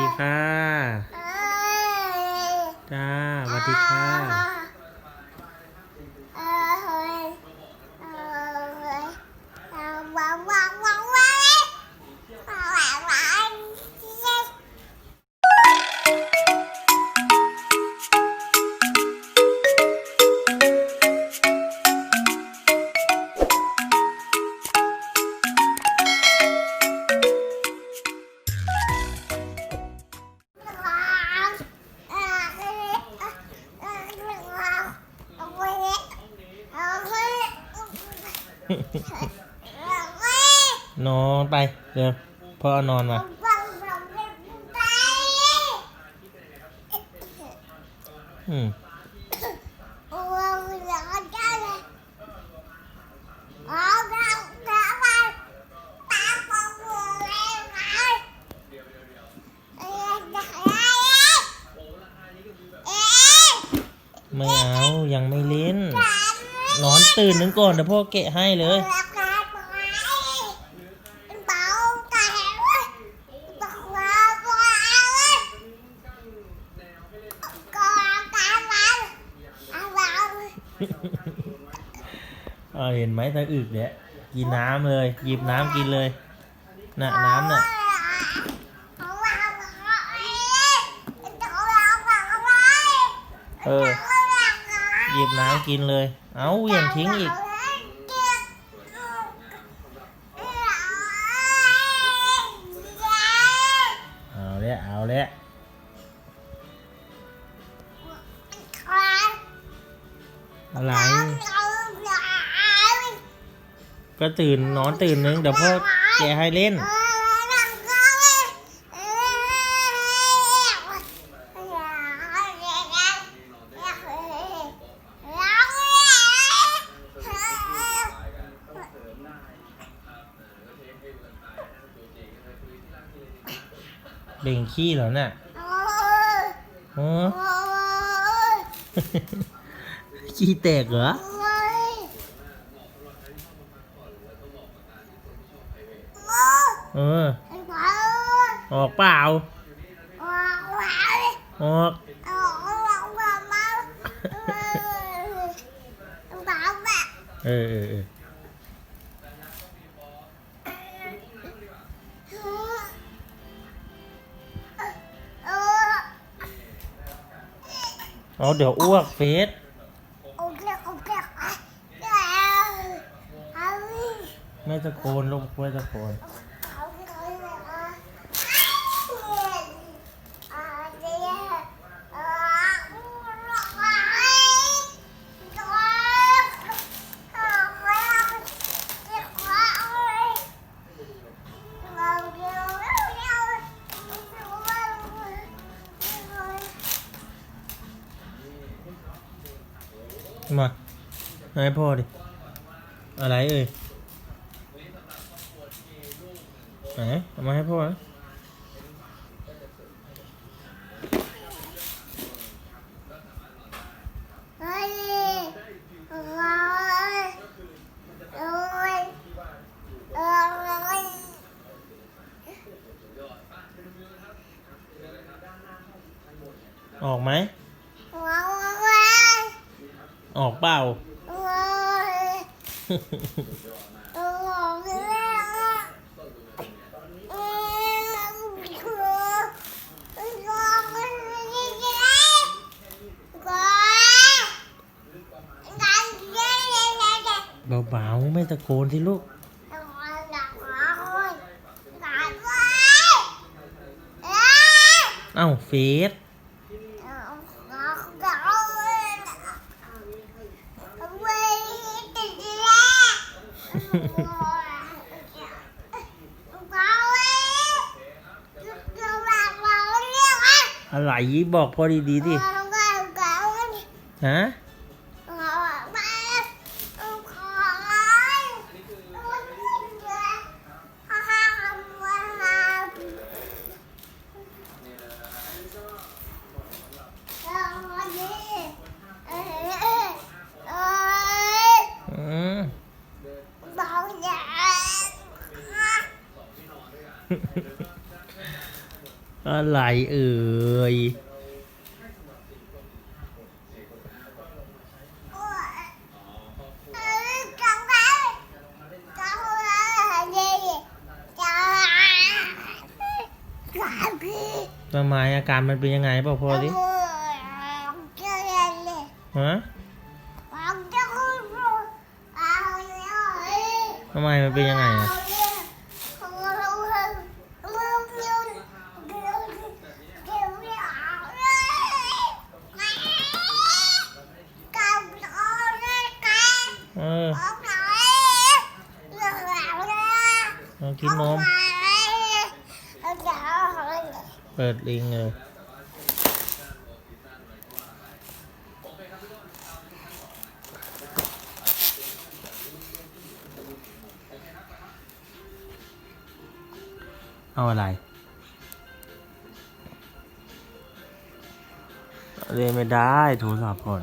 ดีค่ะจ้าสวัสดีค่ะ นอนไปเดี๋ยวพ่อนอนมาอืมไม่เอายังไม่เล่น ตื่นนึงก่อนเดี๋ยวพ่อแกะให้เลย เออเห็นไหมตาอึกเนี่ยกินน้ำเลยหยิบน้ำกินเลยน่ะน้ำน่ะเออ หยิบน้ำกินเลย เอาเหวี่ยงทิ้งอีก เอาแล้วเอาแล้วอะไร ก็ตื่นนอนตื่นนึงเดี๋ยวพ่อแกให้เล่น เบ่งขี้เหรอน่ะเออขี้แตกเหรอเออออกเปล่าออกเออเออ ออเอาเดี๋ยวอ้วกเฟสไม่ตะโกนลูกไม่ตะโกน มาให้พ่อดิ อะไรเอ่ยไหนเอามาให้พ่อนะออกไหม ออกเปล่าเบาๆไม่ตะโกนที่ลูกเอ้าเฟส อะไรบอกพอดีๆดิฮะ อะไรเอ่ยทำไมอาการมันเป็นยังไงบอกพอดิฮะทำไมมันเป็นยังไงอะ เอากินนม เปิดลิงเลยเอาอะไรเล่นไม่ได้โทรศัพท์ก่อน